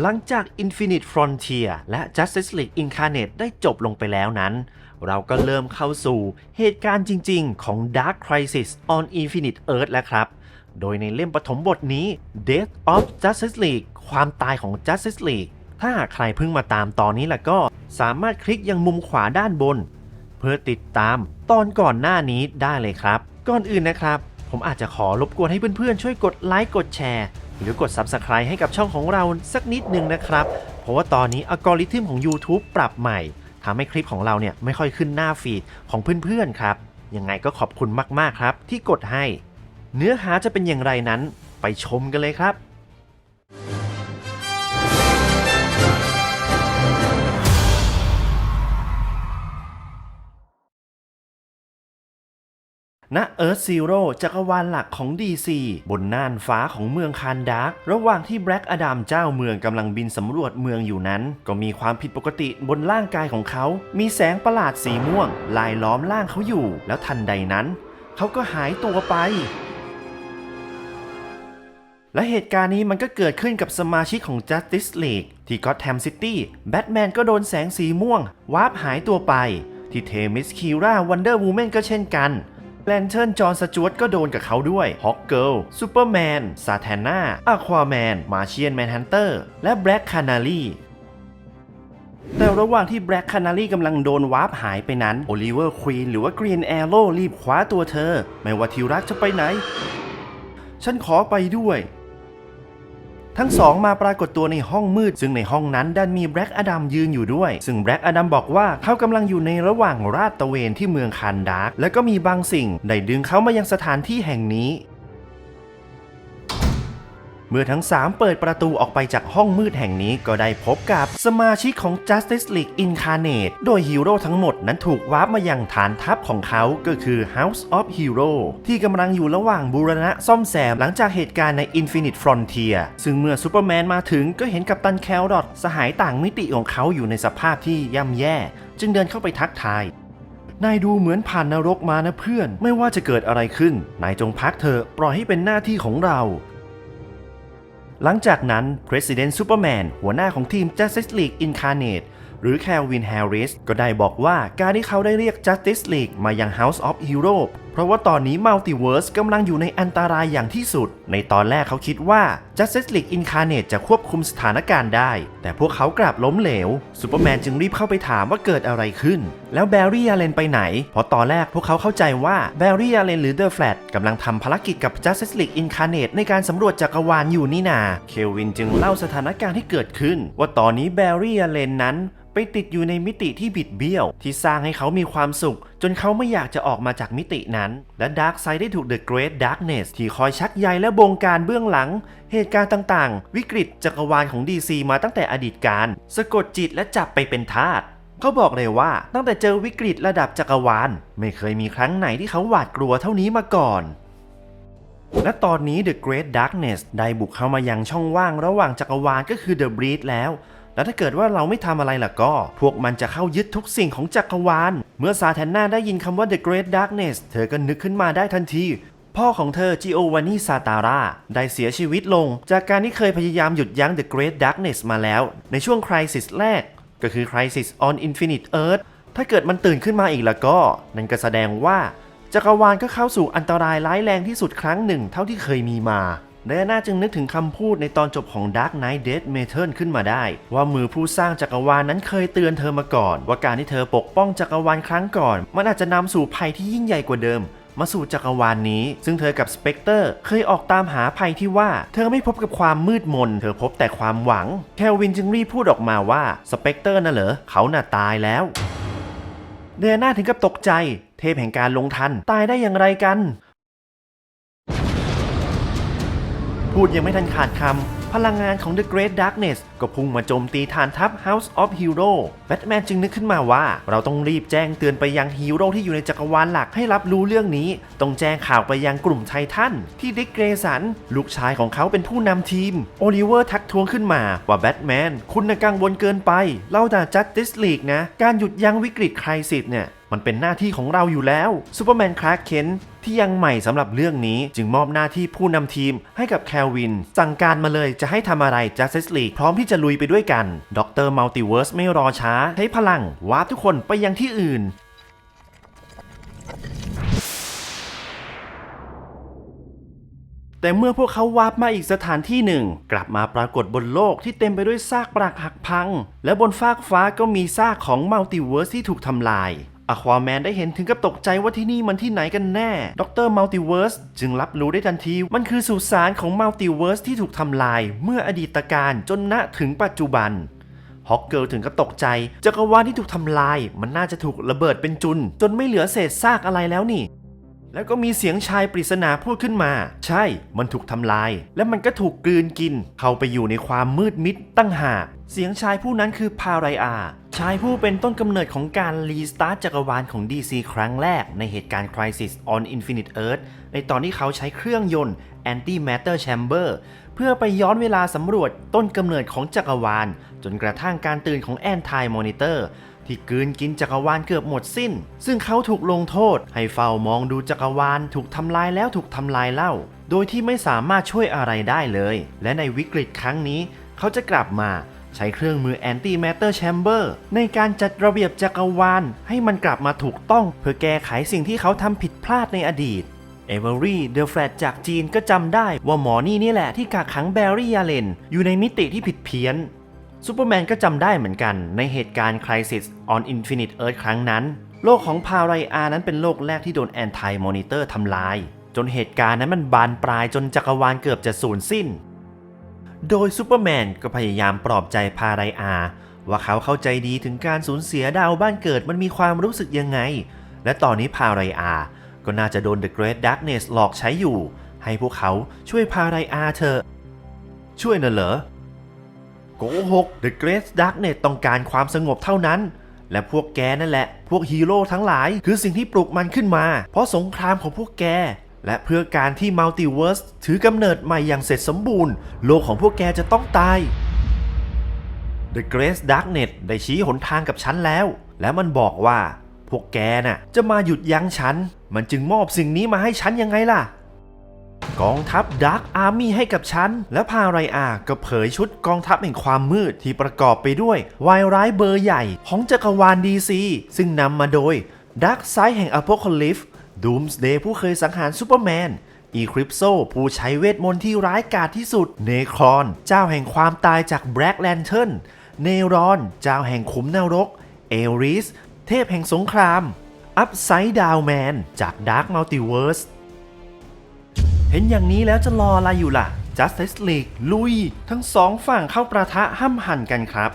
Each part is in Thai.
หลังจาก Infinite Frontier และ Justice League Incarnate ได้จบลงไปแล้วนั้น เราก็เริ่มเข้าสู่เหตุการณ์จริง ๆ ของ Dark Crisis on Infinite Earth แล้วครับ โดยในเล่มปฐมบทนี้ Death of Justice League ความตายของ Justice League ถ้าหากใครเพิ่งมาตามตอนนี้ล่ะก็สามารถคลิกยังมุมขวาด้านบน เพื่อติดตามตอนก่อนหน้านี้ได้เลยครับ ก่อนอื่นนะครับ ผมอาจจะขอรบกวนให้เพื่อนๆช่วยกดไลค์กดแชร์ หรือกด Subscribe ให้กับช่องของเราสักนิดนึงนะครับ เพราะว่าตอนนี้อัลกอริทึมของ YouTube ปรับใหม่ทำให้คลิปของเราเนี่ยไม่ค่อยขึ้นหน้าฟีดของเพื่อนๆครับ ยังไงก็ขอบคุณมากๆครับที่กดให้ เนื้อหาจะเป็นอย่างไรนั้นไปชมกันเลยครับ ณเอิร์ธซีโร่จักรวาลหลักของ DC บนน่านฟ้าของเมืองคานดาร์กระหว่างที่แบล็กอดัมเจ้าเมืองกำลังบินสำรวจเมืองอยู่นั้น ก็มีความผิดปกติบนร่างกายของเขา มีแสงประหลาดสีม่วงลายล้อมร่างเขาอยู่ แล้วทันใดนั้น เขาก็หายตัวไป และเหตุการณ์นี้มันก็เกิดขึ้นกับสมาชิกของ Justice League ที่ก็แ t มซิตี้แบทแมนก็โดนแสงสีม่วงวาร์ปหายตัวไป ที่เทมิสคิราวันเดอร์วูแมนก็เช่นกัน แลนเทิร์นจอห์นสจวตก็โดนกับเขาด้วยฮอกเกิลซูเปอร์แมนซา t าน่าอะควาแมนมาเชียนแมนฮันเตอร์และแบล็กคานารีแต่ระหว่างที่แบล็กคานารีกำลังโดนวาร์ปหายไปนั้นโอลิเวอร์ควีนหรือว่ากรีนแอโร่รีบคว้าตัวเธอ ไม่ว่าทิวรักจะไปไหน ฉันขอไปด้วย ทั้งสองมาปรากฏตัวในห้องมืด ซึ่งในห้องนั้นดันมีแบล็กอดัมยืนอยู่ด้วย ซึ่งแบล็กอดัมบอกว่าเขากำลังอยู่ในระหว่างราดตระเวนที่เมืองคานดาร์กและก็มีบางสิ่ง ได้ดึงเขามายังสถานที่แห่งนี้ เมื่อทั้ง 3 เปิดประตูออกไปจากห้องมืดแห่งนี้ก็ได้พบกับสมาชิกของ Justice League Incarnate โดยฮีโร่ทั้งหมดนั้นถูกวาร์ปมายังฐานทัพของเขาก็คือ House of Hero ที่กำลังอยู่ระหว่างบูรณะซ่อมแซมหลังจากเหตุการณ์ใน Infinite Frontier ซึ่งเมื่อซูเปอร์แมนมาถึงก็เห็นกัปตันแคลรอดสหายต่างมิติของเขาอยู่ในสภาพที่ย่ำแย่ จึงเดินเข้าไปทักทายนายดูเหมือนผ่านนรกมานะเพื่อน ไม่ว่าจะเกิดอะไรขึ้น นายจงพักเถอะปล่อยให้เป็นหน้าที่ของเรา หลังจากนั้น President Superman หัวหน้าของทีม Justice League Incarnate หรือ Calvin Harris ก็ได้บอกว่าการที่เขาได้เรียก Justice League มายัง House of Hero เพราะว่าตอนนี้ Multiverse กำลังอยู่ในอันตรายอย่างที่สุด ในตอนแรกเขาคิดว่า Justice League Incarnate จะควบคุมสถานการณ์ได้ แต่พวกเขากลับล้มเหลว Superman จึงรีบเข้าไปถามว่าเกิดอะไรขึ้น แล้วแบร์รี่อาเลนไปไหน เพราะตอนแรกพวกเขาเข้าใจว่าแบร์รี่อาเลนหรือ The Flash กำลังทำภารกิจกับ Justice League Incarnate ในการสำรวจจักรวาลอยู่นี่นาเควินจึงเล่าสถานการณ์ที่เกิดขึ้น ว่าตอนนี้แบร์รี่อาเลนนั้นไปติดอยู่ในมิติที่บิดเบี้ยว ที่สร้างให้เขามีความสุข จนเขาไม่อยากจะออกมาจากมิตินั้น และดาร์กไซด์ได้ถูก The Great Darkness ที่คอยชักใยและบงการเบื้องหลัง เหตุการณ์ต่างๆ วิกฤตจักรวาลของ DC มาตั้งแต่อดีตการ สะกดจิตและจับไปเป็นทาสเขาบอกเลยว่าตั้งแต่เจอวิกฤตระดับจักรวาล ไม่เคยมีครั้งไหนที่เขาหวาดกลัวเท่านี้มาก่อนและตอนนี้ The Great Darkness ได้บุกเข้ามายังช่องว่างระหว่างจักรวาลก็คือ The Breed แล้ว แล้วถ้าเกิดว่าเราไม่ทำอะไรล่ะก็ พวกมันจะเข้ายึดทุกสิ่งของจักรวาล เมื่อซาแทนนาได้ยินคำว่า The Great Darkness เธอก็นึกขึ้นมาได้ทันที พ่อของเธอจิโอวานีซาตาราได้เสียชีวิตลง จากการที่เคยพยายามหยุดยั้ง The Great Darkness มาแล้ว ในช่วงคริสิสแรก ก็คือ Crisis on Infinite Earth ถ้าเกิดมันตื่นขึ้นมาอีกล้วก็ นั่นก็แสดงว่าจักรวาลก็เข้าสู่อันตรายร้ายแรงที่สุดครั้งหนึ่งเท่าที่เคยมีมา ไดอาน่าจึงนึกถึงคำพูดในตอนจบของ Dark Knight Death Metal ขึ้นมาได้ ว่ามือผู้สร้างจักรวาลนั้นเคยเตือนเธอมาก่อน ว่าการที่เธอปกป้องจักรวาลครั้งก่อน มันอาจจะนำสู่ภัยที่ยิ่งใหญ่กว่าเดิม มาสู่จักรวาลนี้ ซึ่งเธอกับสเปกเตอร์เคยออกตามหาภัยที่ว่า เธอไม่พบกับความมืดมน เธอพบแต่ความหวังแคลวินจึงรีบพูดออกมาว่าสเปกเตอร์น่ะเหรอเขาน่ะตายแล้วเดอาน่าถึงกับตกใจ เทพแห่งการลงทันตายได้อย่างไรกัน พูดยังไม่ทันขาดคำ พลังงานของ The Great Darkness ก็พุ่งมาโจมตีฐานทัพ House of Hero แบทแมนจึงนึกขึ้นมาว่า เราต้องรีบแจ้งเตือนไปยังฮีโร่ที่อยู่ในจักรวาลหลักให้รับรู้เรื่องนี้ ต้องแจ้งข่าวไปยังกลุ่มไททันที่ดิกเกรสัน ลูกชายของเขาเป็นผู้นำทีม โอลิเวอร์ทักท้วงขึ้นมาว่าแบทแมนคุณน่ะกังวลเกินไปเราด่าจัดติสลีกนะ การหยุดยั้งวิกฤตใครสิทธิ์เนี่ย มันเป็นหน้าที่ของเราอยู่แล้วซูเปอร์แมนคลาร์กเคนที่ยังใหม่สำหรับเรื่องนี้จึงมอบหน้าที่ผู้นำทีมให้กับแคลวิน สั่งการมาเลยจะให้ทำอะไร Justice League พร้อมที่จะลุยไปด้วยกันด็อกเตอร์มัลติเวิร์สไม่รอช้า ใช้พลังวาร์ปทุกคนไปยังที่อื่นแต่เมื่อพวกเขาวาร์ปมาอีกสถานที่หนึ่ง กลับมาปรากฏบนโลกที่เต็มไปด้วยซากปรักหักพัง และบนฟากฟ้าก็มีซากของมัลติเวิร์สที่ถูกทำลาย อควาแมนได้เห็นถึงกับตกใจว่าที่นี่มันที่ไหนกันแน่ดรมัลติเวิร์สจึงรับรู้ได้ทันทีมันคือสุสานของมัลติเวิร์สที่ถูกทำลาย เมื่ออดีตการจนณถึงปัจจุบันฮอกเกิลถึงกับตกใจจักรวาลที่ถูกทำลาย มันน่าจะถูกระเบิดเป็นจุน จนไม่เหลือเศษซากอะไรแล้วนี่ แล้วก็มีเสียงชายปริศนาพูดขึ้นมา ใช่ มันถูกทำลาย และมันก็ถูกกลืนกิน เข้าไปอยู่ในความมืดมิดตั้งหาก เสียงชายผู้นั้นคือพาไรอา ชายผู้เป็นต้นกำเนิดของการรีสตาร์ทจักรวาลของ DC ครั้งแรกในเหตุการณ์ Crisis on Infinite Earth ในตอนที่เขาใช้เครื่องยนต์ Anti-Matter Chamber เพื่อไปย้อนเวลาสำรวจต้นกำเนิดของจักรวาล จนกระทั่งการตื่นของ Anti Monitor ที่กืนกินจักรวาลเกือบหมดสิ้น ซึ่งเขาถูกลงโทษ ให้เฝ้ามองดูจักรวาลถูกทำลายแล้วถูกทำลายเล่า โดยที่ไม่สามารถช่วยอะไรได้เลย และในวิกฤตครั้งนี้ เขาจะกลับมา ใช้เครื่องมือ Anti Matter Chamber ในการจัดระเบียบจักรวาลให้มันกลับมาถูกต้องเพื่อแก้ไขสิ่งที่เขาทำผิดพลาดในอดีตเอเวอรี่เดอะแฟลตจากจีนก็จำได้ว่าหมอนี่นี่แหละที่กักขังแบร์รี่ยาเลนอยู่ในมิติที่ผิดเพี้ยนซูเปอร์แมนก็จำได้เหมือนกันในเหตุการณ์ Crisis on Infinite Earth ครั้งนั้น โลกของพาไรอานั้นเป็นโลกแรกที่โดนแอนตี้มอนิเตอร์ทำลาย จนเหตุการณ์นั้นมันบานปลายจนจักรวาลเกือบจะสูญสิ้น โดยซูเปอร์แมนก็พยายามปลอบใจพาไรอา ว่าเขาเข้าใจดีถึงการสูญเสียดาวบ้านเกิดมันมีความรู้สึกยังไง และตอนนี้พาไรอา ก็น่าจะโดน The Great Darkness หลอกใช้อยู่ ให้พวกเขาช่วยพาไรอาเธอ ช่วยน่ะเหรอโกหก The Great Darkness ต้องการความสงบเท่านั้น และพวกแกนั่นแหละ พวกฮีโร่ทั้งหลาย คือสิ่งที่ปลุกมันขึ้นมา เพราะสงครามของพวกแก และเพื่อการที่มัลติเวิร์สถือกำเนิดใหม่อย่างเสร็จสมบูรณ์ โลกของพวกแกจะต้องตาย The Great Darkness ได้ชี้หนทางกับฉันแล้ว และมันบอกว่า พวกแกน่ะจะมาหยุดยั้งฉัน มันจึงมอบสิ่งนี้มาให้ฉันยังไงล่ะ กองทัพดาร์ a อาร์มี่ให้กับฉัน และพาไรอาก็เผยชุดกองทัพแห่งความมืดที่ประกอบไปด้วย วายร้ายเบอร์ใหญ่ของจักรวาลดีซีซึ่งนำมาโดยด a r k กไซด์แห่งอ p o c a l y p s e ดูมส์เดย์ผู้เคยสังหารซูเปอร์แมน อีคริปโซผู้ใช้เวทมนต์ที่ร้ายกาจที่สุด เนครอน เจ้าแห่งความตายจากแบล็กแลนเทิร์น เนรอน เจ้าแห่งขุมนรก เอริส เทพแห่งสงคราม อัพไซด์ดาวแมน จากดาร์ m มัลติเวิร์ส เห็นอย่างนี้แล้วจะรออะไรอยู่ล่ะ Justice League ลุย ทั้งสองฝั่งเข้าประทะห้ำหั่นกันครับ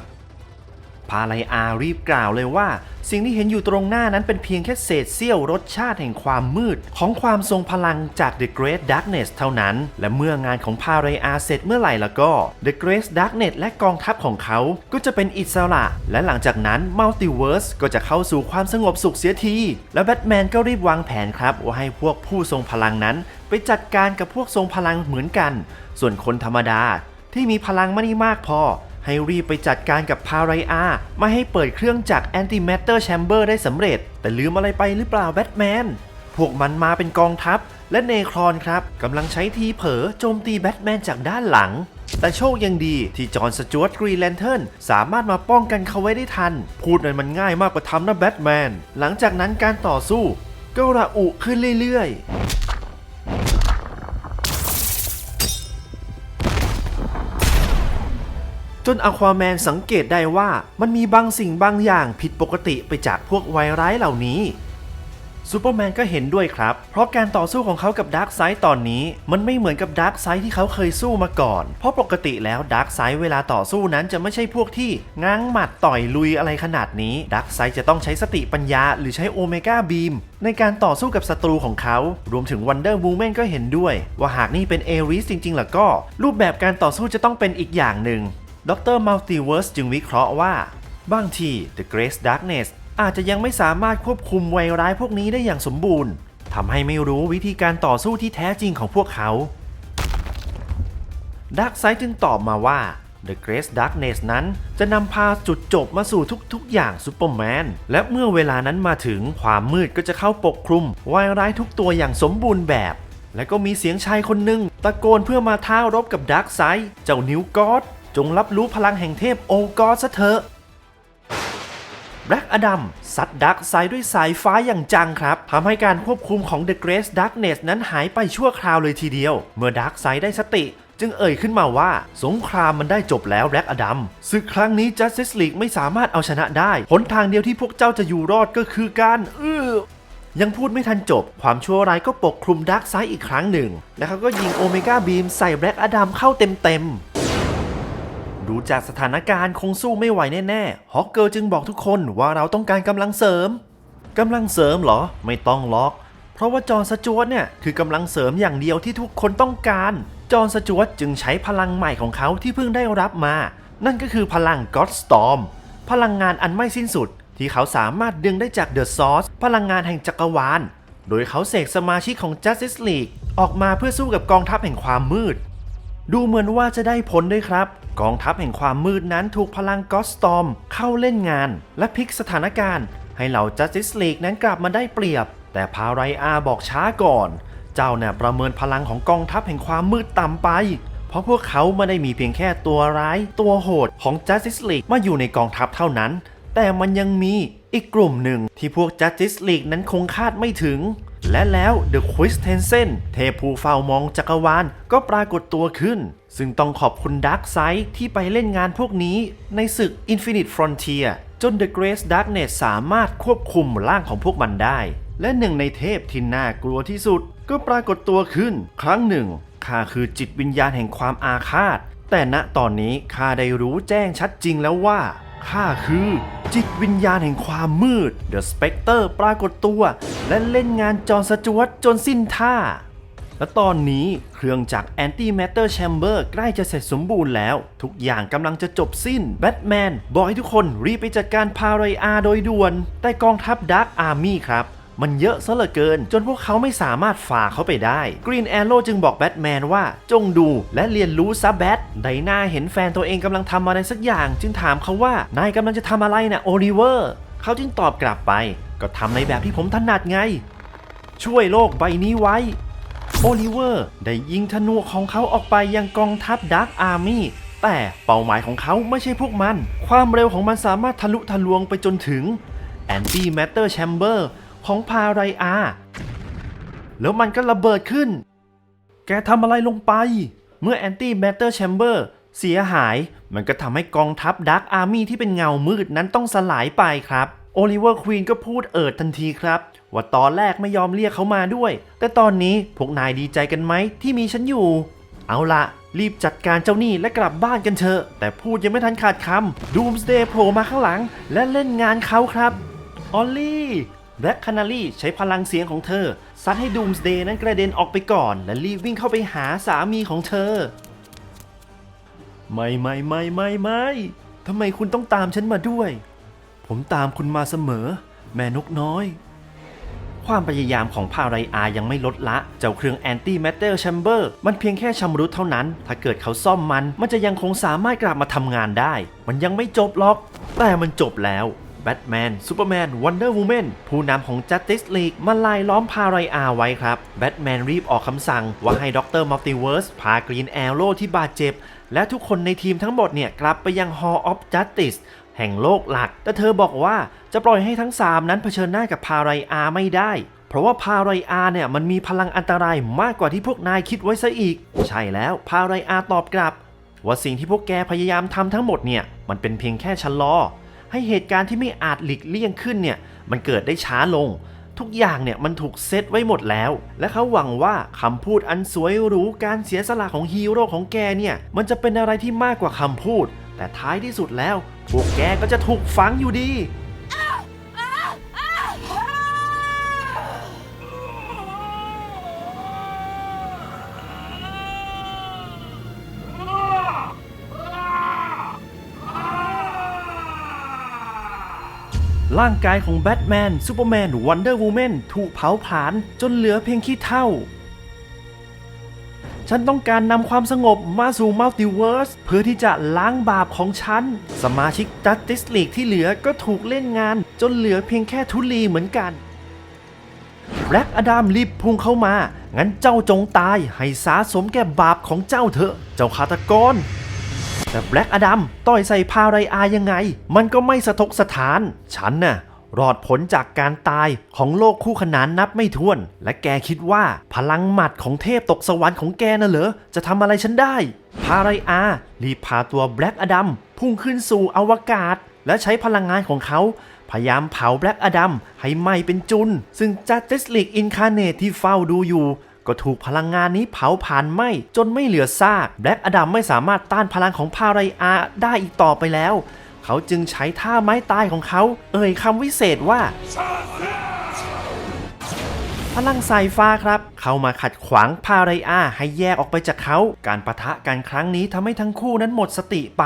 พาไลอารีบกล่าวเลยว่า สิ่งที่เห็นอยู่ตรงหน้านั้นเป็นเพียงแค่เศษเสี้ยวรสชาติแห่งความมืด ของความทรงพลังจาก The Great Darkness เท่านั้น และเมื่องานของพาไลอาเสร็จเมื่อไหร่ล้วก็ The Great Darkness และกองทัพของเขาก็จะเป็นอิสระ และหลังจากนั้น Multiverse ก็จะเข้าสู่ความสงบสุขเสียที และแบทแมนก็รีบวางแผนครับว่าให้พวกผู้ทรงพลังนั้น ไปจัดการกับพวกทรงพลังเหมือนกัน ส่วนคนธรรมดาที่มีพลังไม่ได้มากพอ ให้รีบไปจัดการกับพาไรอาไม่ให้เปิดเครื่องจักร Anti Matter Chamber ได้สำเร็จ แต่ลืมอะไรไปหรือเปล่าแบทแมน พวกมันมาเป็นกองทัพ และเนครอนครับกำลังใช้ทีเผลอโจมตีแบทแมนจากด้านหลัง แต่โชคยังดีที่จอห์นสจวตกรีแลนเทิร์นสามารถมาป้องกันเขาไว้ได้ทัน พูดนั้นมันง่ายมากกว่าทำนะแบทแมนหลังจากนั้นการต่อสู้ก็ระอุขึ้นเรื่อย จนอควาแมนสังเกตได้ว่ามันมีบางสิ่งบางอย่างผิดปกติไปจากพวกไวร้ายเหล่านี้ซูเปอร์แมนก็เห็นด้วยครับ เพราะการต่อสู้ของเขากับดาร์กไซด์ตอนนี้ มันไม่เหมือนกับดาร์กไซด์ที่เขาเคยสู้มาก่อน เพราะปกติแล้วดาร์กไซด์เวลาต่อสู้นั้นจะไม่ใช่พวกที่ง้างหมัดต่อยลุยอะไรขนาดนี้ดาร์กไซด์จะต้องใช้สติปัญญาหรือใช้โอเมก้าบีมในการต่อสู้กับศัตรูของเขา รวมถึงวันเดอร์วูแมนก็เห็นด้วย ว่าหากนี่เป็นเอริสจริงๆล่ะก็ รูปแบบการต่อสู้จะต้องเป็นอีกอย่างหนึ่ง ดรมัลติเวิร์สจึงวิเคราะห์ว่า บางที The Great Darkness อาจจะยังไม่สามารถควบคุมไวร้ายพวกนี้ได้อย่างสมบูรณ์ทำให้ไม่รู้วิธีการต่อสู้ที่แท้จริงของพวกเขาดักไซจึงตอบมาว่า The Great Darkness นั้นจะนำพาจุดจบมาสู่ทุกๆ อย่างซูเปอร์แมน และเมื่อเวลานั้นมาถึงความมืดก็จะเข้าปกคลุมวายร้ายทุกตัวอย่างสมบูรณ์แบบ และก็มีเสียงชายคนหนึ่งตะโกนเพื่อมาท้ารบกับดาร์กไซด์เจ้านิวกอด จงรับรู้พลังแห่งเทพโอกอดซะเถอะแบล็กอดัมซัดดักไซด์ด้วยสายฟ้าอย่างจังครับทำให้การควบคุมของ The Great Darkness นั้นหายไปชั่วคราวเลยทีเดียว เมื่อดักไซได้สติ จึงเอ่ยขึ้นมาว่า สงครามมันได้จบแล้วแบล็กอดัมศึกครั้งนี้ Justice League ไม่สามารถเอาชนะได้หนทางเดียวที่พวกเจ้าจะอยู่รอดก็คือการอื้อยังพูดไม่ทันจบ ความชั่วร้ายก็ปกคลุมดาร์กไซด์อีกครั้งหนึ่ง แล้วเขาก็ยิงโอเมก้าบีมใส่แบล็กอดัมเข้าเต็มๆ ดูจากสถานการณ์คงสู้ไม่ไหวแน่ๆ ฮอกเกิลจึงบอกทุกคนว่าเราต้องการกำลังเสริม กำลังเสริมเหรอ ไม่ต้องล็อก เพราะว่าจอห์นสจวตเนี่ยคือกำลังเสริมอย่างเดียวที่ทุกคนต้องการ จอห์นสจวตจึงใช้พลังใหม่ของเขาที่เพิ่งได้รับมา นั่นก็คือพลัง God Storm พลังงานอันไม่สิ้นสุด ที่เขาสามารถดึงได้จาก The Source พลังงานแห่งจักรวาล โดยเขาเสกสมาชิกของ Justice League ออกมาเพื่อสู้กับกองทัพแห่งความมืด ดูเหมือนว่าจะได้ผลด้วยครับ กองทัพแห่งความมืดนั้นถูกพลังก็อตสตอมเข้าเล่นงาน และพลิกสถานการณ์ ให้เหล่า Justice League นั้นกลับมาได้เปรียบ แต่พาไรอาบอกช้าก่อน เจ้าเนี่ยประเมินพลังของกองทัพแห่งความมืดต่ำไป เพราะพวกเขาไม่ได้มีเพียงแค่ตัวร้าย ตัวโหดของ Justice League มาอยู่ในกองทัพเท่านั้น แต่มันยังมีอีกกลุ่มหนึ่งที่พวก Justice League นั้นคงคาดไม่ถึง และแล้ว The q u i s t e n s e n เทพผู้เฝ้ามองจักรวาลก็ปรากฏตัวขึ้น ซึ่งต้องขอบคุณ Dark s i d e ที่ไปเล่นงานพวกนี้ในศึก Infinite Frontier จน The Great Darkness สามารถควบคุมร่างของพวกมันได้ และหนึ่งในเทพที่น่ากลัวที่สุด ก็ปรากฏตัวขึ้น ครั้งหนึ่งข้าคือจิตวิญญาณแห่งความอาฆาต แต่ณตอนนี้ข้าได้รู้แจ้งชัดจริงแล้วว่า ข้าคือ จิตวิญญาณแห่งความมืด The Spectre ปรากฏตัว และเล่นงานจอห์นสจวตจนสิ้นท่า และตอนนี้เครื่องจักร Anti Matter Chamber ใกล้จะเสร็จสมบูรณ์แล้ว ทุกอย่างกำลังจะจบสิ้น แบทแมนบอกให้ทุกคนรีบไปจัดการพาไรอาโดยด่วนแต่กองทัพ Dark Army ครับ มันเยอะซะเหลือเกิน จนพวกเขาไม่สามารถฝ่าเขาไปได้ Green Arrow จึงบอกแบทแมนว่า จงดูและเรียนรู้ซะแบทไดนาเห็นแฟนตัวเองกำลังทำอะไรสักอย่าง จึงถามเขาว่านายกำลังจะทำอะไรนะโอลิเวอร์เขาจึงตอบกลับไป ก็ทำในแบบที่ผมถนัดไง ช่วยโลกใบนี้ไว้โอลิเวอร์ได้ยิงธนูของเขาออกไปยังกองทัพดาร์กอาร์มี่แต่เป้าหมายของเขาไม่ใช่พวกมัน ความเร็วของมันสามารถทะลุทะลวงไปจนถึง Anti Matter Chamber ของพาไรอา แล้วมันก็ระเบิดขึ้น แกทำอะไรลงไป เมื่อ Anti Matter Chamber เสียหาย มันก็ทำให้กองทัพดาร์กอาร์มี่ที่เป็นเงามืดนั้นต้องสลายไปครับโอลิเวอร์ควีนก็พูดเอิดทันทีครับ ว่าตอนแรกไม่ยอมเรียกเขามาด้วย แต่ตอนนี้พวกนายดีใจกันไหมที่มีฉันอยู่ เอาละรีบจัดการเจ้าหนี้และกลับบ้านกันเถอะ แต่พูดยังไม่ทันขาดคำดูมสเดย์โผล่มาข้างหลัง และเล่นงานเขาครับ ออลลี่ แบล็กคานารีใช้พลังเสียงของเธอ ซัดให้ดูมสเดย์นั้นกระเด็นออกไปก่อน และรีบวิ่งเข้าไปหาสามีของเธอ ไม่ไม่ไม่ไม่ไม่ทำไมคุณต้องตามฉันมาด้วย ผมตามคุณมาเสมอ แม่นกน้อย ความพยายามของพาไรอายังไม่ลดละ เจ้าเครื่อง Anti Matter Chamber มันเพียงแค่ชำรุดเท่านั้น ถ้าเกิดเขาซ่อมมัน มันจะยังคงสามารถกลับมาทำงานได้ มันยังไม่จบหรอก แต่มันจบแล้ว บทแมนซูเปอร์แมนวันเดอร์วูแมนผู้นำของ Justice League มาลายล้อมพาไรอาไว้ครับ แบทแมนรีบออกคำสั่งว่าให้ด็อกเตอร์มัลติเวิร์สพากรีนแอโร่ที่บาดเจ็บ และทุกคนในทีมทั้งหมดเนี่ยกลับไปยัง Hall of Justice แห่งโลกหลัก แต่เธอบอกว่าจะปล่อยให้ทั้ง 3 นั้นเผชิญหน้ากับพาไรอาไม่ได้ เพราะว่าพาไรอาเนี่ยมันมีพลังอันตรายมากกว่าที่พวกนายคิดไว้ซะอีก ใช่แล้วพาไรอาตอบกลับ ว่าสิ่งที่พวกแกพยายามทำทั้งหมดเนี่ยมันเป็นเพียงแค่ชะลอ ให้เหตุการณ์ที่ไม่อาจหลีกเลี่ยงขึ้นเนี่ยมันเกิดได้ช้าลง ทุกอย่างเนี่ยมันถูกเซตไว้หมดแล้ว และเขาหวังว่าคำพูดอันสวยหรูการเสียสละของฮีโร่ของแกเนี่ยมันจะเป็นอะไรที่มากกว่าคำพูด แต่ท้ายที่สุดแล้วพวกแกก็จะถูกฝังอยู่ดี ร่างกายของแบทแมนซูเปอร์แมนวันเดอร์วูแมนถูกเผาผลาญจนเหลือเพียงขี้เท่า ฉันต้องการนำความสงบมาสู่มัลติเวิร์สเพื่อที่จะล้างบาปของฉัน สมาชิก Justice League ที่เหลือก็ถูกเล่นงาน จนเหลือเพียงแค่ทุลีเหมือนกันแบล็กอดัมรีบพุ่งเข้ามา งั้นเจ้าจงตายให้สาสมแก่บาปของเจ้าเถอะ เจ้าฆาตกร แต่แบล็กอดัมต่อยใส่พาไรอายังไง มันก็ไม่สะทกสถาน ฉันน่ะรอดผลจากการตายของโลกคู่ขนานนับไม่ถ้วน และแกคิดว่าพลังหมัดของเทพตกสวรรค์ของแกน่ะเหรอ จะทำอะไรฉันได้ พาไรอา รีบพาตัวแบล็กอดัมพุ่งขึ้นสู่อวกาศ และใช้พลังงานของเขา พยายามเผาแบล็กอดัมให้ไหม้เป็นจุน ซึ่งจัตติสลิกอินคาเนตที่เฝ้าดูอยู่ ก็ถูกพลังงานนี้เผาผ่านไหม้จนไม่เหลือซากแบล็กอดัมไม่สามารถต้านพลังของพาไรอาได้อีกต่อไปแล้ว เขาจึงใช้ท่าไม้ตายของเขา เอ่ยคำวิเศษว่าพลังสายฟ้าครับ เข้ามาขัดขวางพาไรอาให้แยกออกไปจากเขา การประทะกันครั้งนี้ทำให้ทั้งคู่นั้นหมดสติไป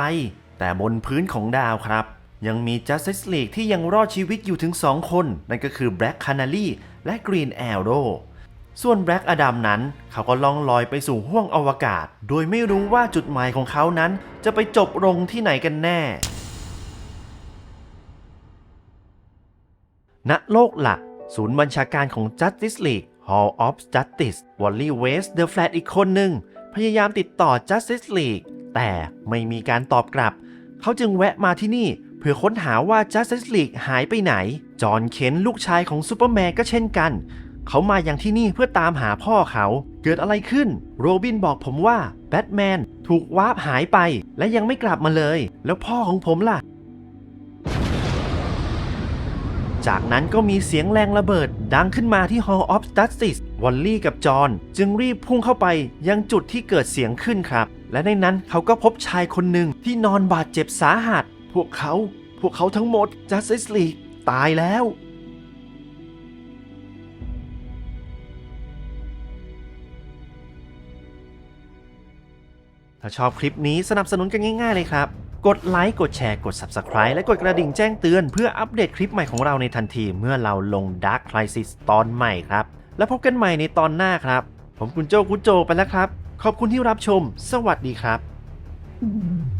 แต่บนพื้นของดาวครับ ยังมี Justice League ที่ยังรอดชีวิตอยู่ถึง 2 คน นั่นก็คือ Black Canary และ Green Arrow ส่วน Black Adam นั้นเขาก็ล่องลอยไปสู่ห้วงอวกาศ โดยไม่รู้ว่าจุดหมายของเขานั้นจะไปจบลงที่ไหนกันแน่ ณ โลกหลัก ศูนย์บัญชาการของ Justice League Hall of Justice Wally West The Flash อีกคนหนึ่ง พยายามติดต่อ Justice League แต่ไม่มีการตอบกลับ เขาจึงแวะมาที่นี่เพื่อค้นหาว่า Justice League หายไปไหน จอห์นเคนลูกชายของซูเปอร์แมนก็เช่นกัน เขามาอย่างที่นี่เพื่อตามหาพ่อเขา เกิดอะไรขึ้น โรบินบอกผมว่าแบทแมนถูกวาร์ปหายไปและยังไม่กลับมาเลย แล้วพ่อของผมล่ะ จากนั้นก็มีเสียงแรงระเบิด ดังขึ้นมาที่ Hall of Justice วอลลี่กับจอห์นจึงรีบพุ่งเข้าไปยังจุดที่เกิดเสียงขึ้นครับ และในนั้นเขาก็พบชายคนหนึ่งที่นอนบาดเจ็บสาหัส พวกเขา พวกเขาทั้งหมด Justice League ตายแล้ว ถ้าชอบคลิปนี้สนับสนุนกันง่ายๆเลยครับ กดไลค์กดแชร์กด Subscribe และกดกระดิ่งแจ้งเตือนเพื่ออัปเดตคลิปใหม่ของเราในทันทีเมื่อเราลง Dark Crisis ตอนใหม่ครับ แล้วพบกันใหม่ในตอนหน้าครับ ผมคุณโจคุณโจไปแล้วครับ ขอบคุณที่รับชม สวัสดีครับ Mm-hmm.